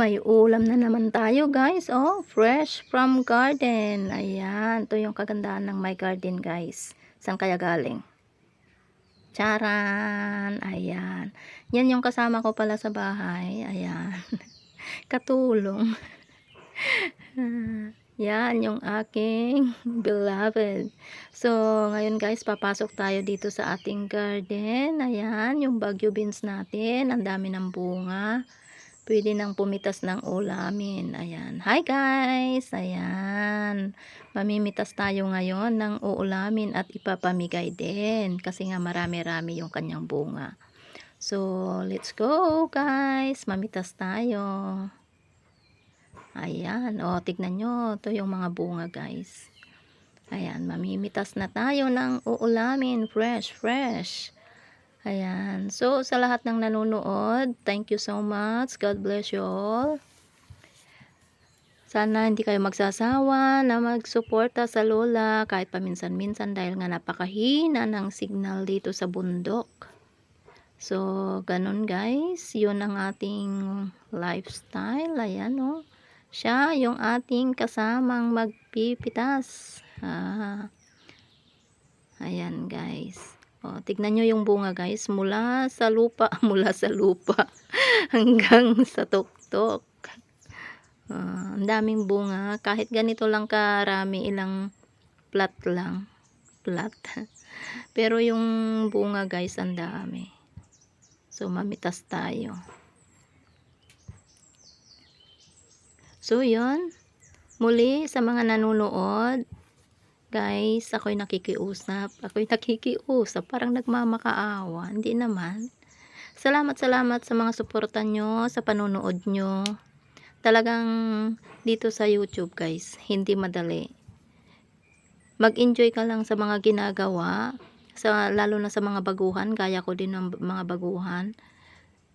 May ulam na naman tayo guys. Oh, fresh from garden. Ayan. Ito yung kagandahan ng my garden guys. Saan kaya galing? Charan. Ayan. Yan yung kasama ko pala sa bahay. Ayan. Katulong. Yan yung aking beloved. So, ngayon guys, papasok tayo dito sa ating garden. Ayan, yung bagyo beans natin. Ang dami ng bunga pwede nang pumitas ng ulamin. Ayan. Hi guys! Ayan. Mamimitas tayo ngayon ng uulamin at ipapamigay din. Kasi nga marami-rami yung kanyang bunga. So, let's go guys. Mamitas tayo. Ayan. O, tignan nyo. Ito yung mga bunga guys. Ayan. Mamimitas na tayo ng uulamin. Fresh, fresh. Ayan. So, sa lahat ng nanonood, thank you so much. God bless you all. Sana hindi kayo magsasawa na magsuporta sa lola kahit paminsan-minsan dahil nga napakahina ng signal dito sa bundok. So, ganun guys. Yun ang ating lifestyle. Ayan o. Oh. Siya yung ating kasamang magpipitas. Ah. Ayan guys. Oh, tignan nyo yung bunga guys. Mula sa lupa, mula sa lupa hanggang sa tuktok. Uh, ang daming bunga. Kahit ganito lang karami, ilang plat lang. Plat. Pero yung bunga guys, ang dami. So, mamitas tayo. So, yun. Muli, sa mga nanonood, Guys, ako'y nakikiusap. Ako'y nakikiusap. Parang nagmamakaawa. Hindi naman. Salamat, salamat sa mga suporta nyo, sa panonood nyo. Talagang dito sa YouTube, guys, hindi madali. Mag-enjoy ka lang sa mga ginagawa, sa, lalo na sa mga baguhan, kaya ko din ng mga baguhan.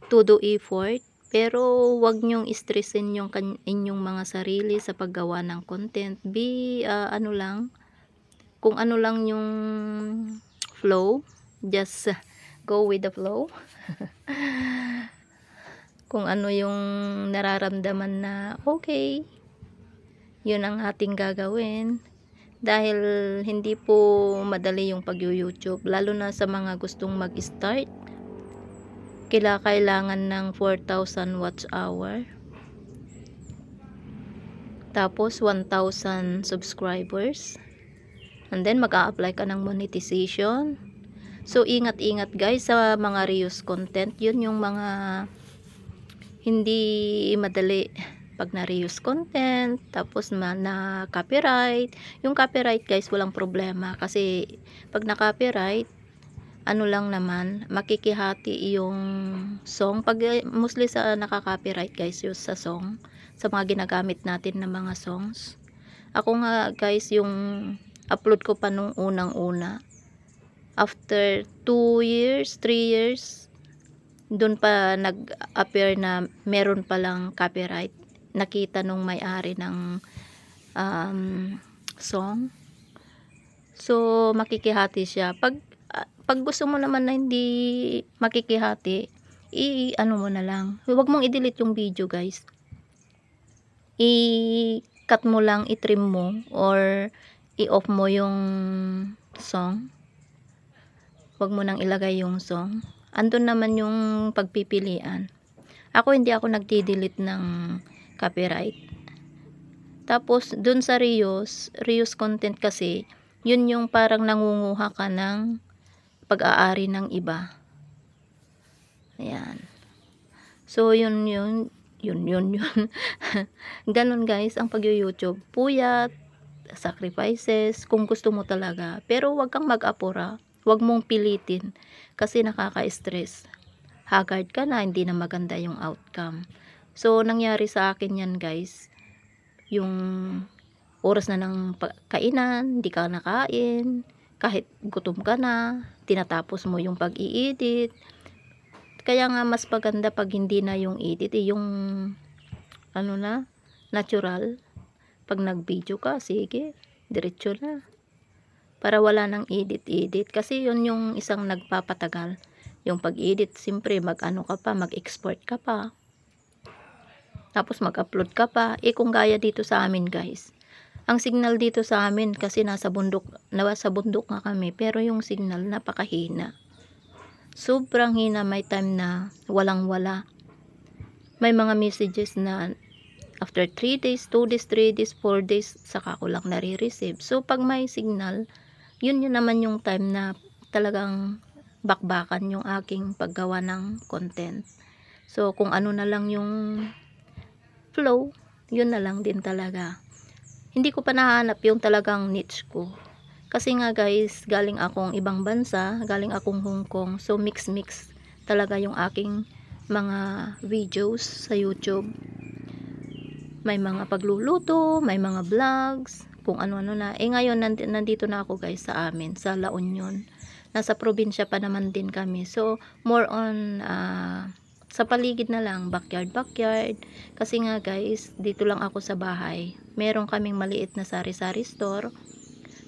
To do effort, pero wag nyong stressin yung inyong mga sarili sa paggawa ng content. Be, uh, ano lang, kung ano lang yung flow just go with the flow. Kung ano yung nararamdaman na okay yun ang ating gagawin. Dahil hindi po madali yung pag-youtube lalo na sa mga gustong mag-start. Kila kailangan ng 4,000 watch hour. Tapos 1,000 subscribers And then, mag-a-apply ka ng monetization. So, ingat-ingat guys sa mga reuse content. Yun yung mga hindi madali pag na-reuse content. Tapos, na, na copyright. Yung copyright guys, walang problema. Kasi, pag na-copyright, ano lang naman, makikihati yung song. Pag mostly sa nakaka-copyright guys, yung sa song, sa mga ginagamit natin na mga songs. Ako nga guys, yung upload ko pa nung unang una after 2 years 3 years doon pa nag appear na meron palang copyright. Nakita nung may-ari ng um, song. So makikihati siya. Pag pag gusto mo naman na hindi makikihati i ano mo na lang. Huwag mong i-delete yung video guys. I cut mo lang i-trim mo or i-off mo yung song. Huwag mo nang ilagay yung song. Andun naman yung pagpipilian. Ako hindi ako nagdi-delete ng copyright. Tapos dun sa reuse, reuse content kasi, yun yung parang nangunguha ka ng pag-aari ng iba. Ayan. So yun yun, yun yun yun. Ganon guys ang pag-YouTube. Puyat, sacrifices kung gusto mo talaga. Pero wag kang mag-apura. Wag mong pilitin kasi nakaka-stress. Haggard ka na, hindi na maganda yung outcome. So, nangyari sa akin yan guys. Yung oras na ng kainan, hindi ka nakain, kahit gutom ka na, tinatapos mo yung pag-i-edit. Kaya nga mas maganda pag hindi na yung edit, eh, yung ano na, natural pag nag-video ka, sige, diretso na. Para wala nang edit-edit. Kasi yun yung isang nagpapatagal. Yung pag-edit, simpre, mag-ano ka pa, mag-export ka pa. Tapos mag-upload ka pa. Eh kung gaya dito sa amin guys. Ang signal dito sa amin kasi nasa bundok, nasa bundok nga kami. Pero yung signal napakahina. Sobrang hina may time na walang wala. May mga messages na after 3 days, 2 days, 3 days, 4 days, saka ko lang nare-receive. So pag may signal, yun yun naman yung time na talagang bakbakan yung aking paggawa ng content. So, kung ano na lang yung flow, yun na lang din talaga. Hindi ko pa nahanap yung talagang niche ko. Kasi nga guys, galing akong ibang bansa, galing akong Hong Kong. So, mix-mix talaga yung aking mga videos sa YouTube. May mga pagluluto, may mga vlogs, kung ano-ano na. Eh ngayon, nand- nandito na ako guys sa amin, sa La Union nasa probinsya pa naman din kami. So, more on ah, sa paligid na lang, backyard, backyard. Kasi nga guys, dito lang ako sa bahay. Meron kaming maliit na sari-sari store.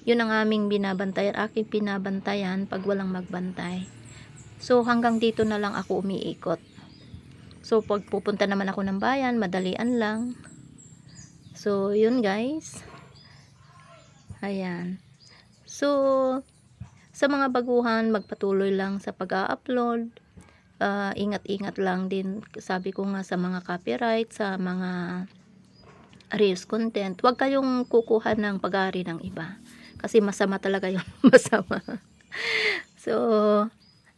Yun ang aming binabantayan, aking pinabantayan pag walang magbantay. So, hanggang dito na lang ako umiikot. So, pag pupunta naman ako ng bayan, madalian lang. So, yun guys. Ayan. So, sa mga baguhan, magpatuloy lang sa pag-upload. Ah, ingat-ingat lang din, sabi ko nga sa mga copyright, sa mga reels content. Huwag kayong kukuha ng pag-ari ng iba. Kasi masama talaga yun. masama. so,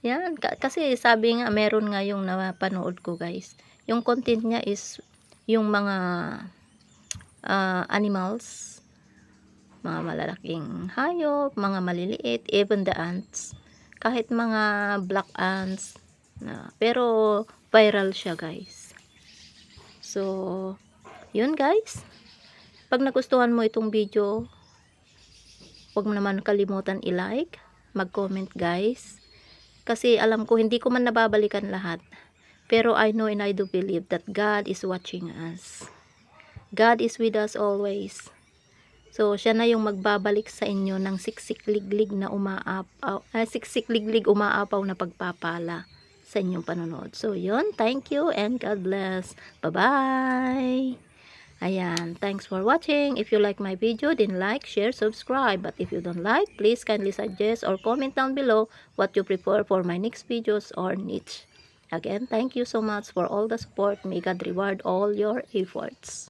yan. Ka- kasi sabi nga, meron nga yung napanood ko guys. Yung content niya is yung mga ah, animals mga malalaking hayop, mga maliliit, even the ants. Kahit mga black ants. Na, pero viral siya guys. So, yun guys. Pag nagustuhan mo itong video, huwag mo naman kalimutan i-like, mag-comment guys. Kasi alam ko, hindi ko man nababalikan lahat. Pero I know and I do believe that God is watching us. God is with us always. So, siya na yung magbabalik sa inyo ng siksik-liglig na umaapaw, ah, siksik-liglig umaapaw na pagpapala sa inyong panonood. So, yun. Thank you and God bless. Bye-bye! Ayan. Thanks for watching. If you like my video, then like, share, subscribe. But if you don't like, please kindly suggest or comment down below what you prefer for my next videos or niche. Again, thank you so much for all the support. May God reward all your efforts.